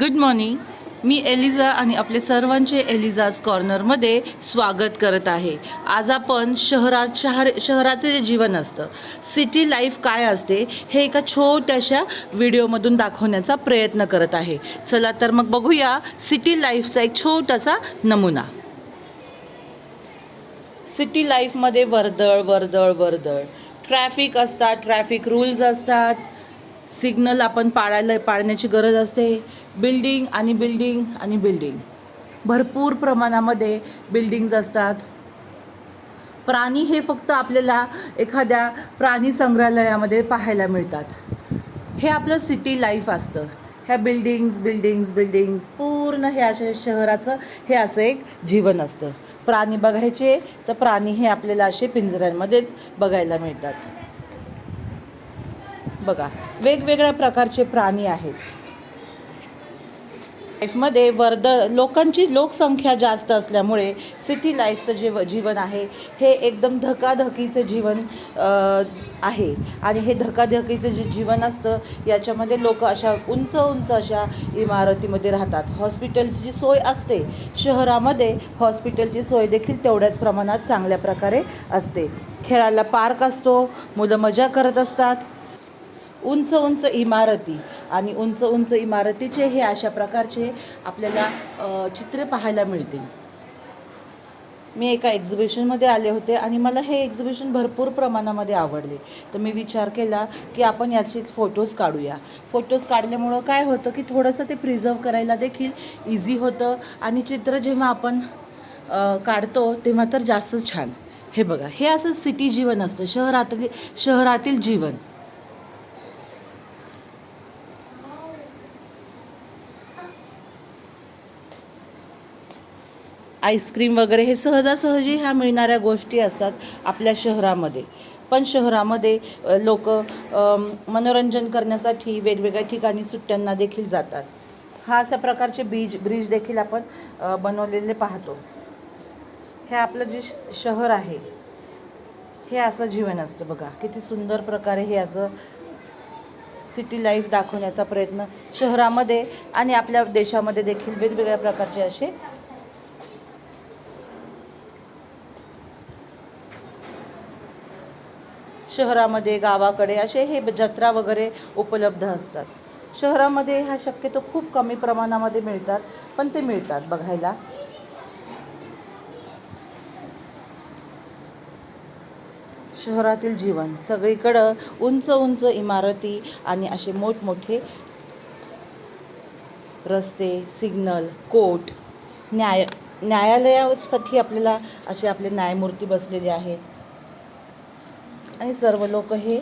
Good morning मी Eliza आणि आपले सर्वांचे एलिझाज कॉर्नरमध्ये स्वागत करत आहे. आज आपण शहरात शहर शहराचे जे जीवन असतं सिटी लाईफ काय असते हे एका छोट्याशा व्हिडिओमधून दाखवण्याचा प्रयत्न करत आहे. चला तर मग बघूया सिटी लाईफचा एक छोटासा नमुना. सिटी लाईफमध्ये वर्दळ वर्दळ वर्दळ. ट्रॅफिक असतात ट्रॅफिक रूल्स असतात. सिग्नल आपण पाळायला पाळण्याची गरज असते. बिल्डिंग आणि बिल्डिंग आणि बिल्डिंग. भरपूर प्रमाणामध्ये बिल्डिंग्ज असतात. प्राणी हे फक्त आपल्याला एखाद्या प्राणी संग्रहालयामध्ये पाहायला मिळतात. हे आपलं सिटी लाईफ असतं. ह्या बिल्डिंग्स बिल्डिंग्स बिल्डिंग्स पूर्ण हे अशा शहराचं हे असं एक जीवन असतं. प्राणी बघायचे तर प्राणी हे आपल्याला असे पिंजऱ्यांमध्येच बघायला मिळतात. बघा वेगवेगळ्या प्रकारचे प्राणी आहेत. लाईफमध्ये वर्दळ लोकांची लोकसंख्या जास्त असल्यामुळे सिटी लाईफचं जे जीवन आहे हे एकदम धकाधकीचं जीवन आहे. आणि हे धकाधकीचं जे जीवन असतं याच्यामध्ये लोक अशा उंच उंच अशा इमारतीमध्ये राहतात. हॉस्पिटलची सोय असते. शहरामध्ये हॉस्पिटलची सोय देखील तेवढ्याच प्रमाणात चांगल्या प्रकारे असते. खेळायला पार्क असतो मुलं मजा करत असतात. उंच उंच इमारती आणि उंच उंच इमारतीचे हे अशा प्रकारचे आपल्याला चित्रे पाहायला मिळतील मी एका एक्झिबिशनमध्ये आले होते आणि मला हे एक्झिबिशन भरपूर प्रमाणामध्ये आवडले. तर मी विचार केला की आपण याचे फोटोज काढूया. फोटोज काढल्यामुळं काय होतं की थोडंसं ते प्रिझर्व करायला देखील इझी होतं आणि चित्र जेव्हा आपण काढतो तेव्हा तर जास्तच छान. हे बघा हे असं सिटी जीवन असतं शहरातील शहरातील जीवन. आईस्क्रीम वगैरे हे सहजासहजी ह्या मिळणाऱ्या गोष्टी असतात आपल्या शहरामध्ये. पण शहरामध्ये लोक मनोरंजन करण्यासाठी वेगवेगळ्या ठिकाणी सुट्ट्यांना देखील जातात. हा अशा प्रकारचे बीज ब्रिज देखील आपण बनवलेले पाहतो. हे आपलं जे श- शहर आहे हे असं जीवन असतं बघा. किती सुंदर प्रकारे हे असं सिटी लाईफ दाखवण्याचा प्रयत्न शहरामध्ये आणि आपल्या देशामध्ये देखील वेगवेगळ्या प्रकारचे असे शहरामध्ये गावाकडे असे हे जत्रा वगैरे उपलब्ध असतात. शहरामध्ये ह्या शक्यतो खूप कमी प्रमाणामध्ये मिळतात पण ते मिळतात बघायला. शहरातील जीवन सगळीकडं उंच उंच इमारती आणि असे मोठमोठे रस्ते सिग्नल कोर्ट न्याय न्यायालयासाठी आपल्याला असे आपले न्यायमूर्ती बसलेले आहेत. आणि सर्व लोक हे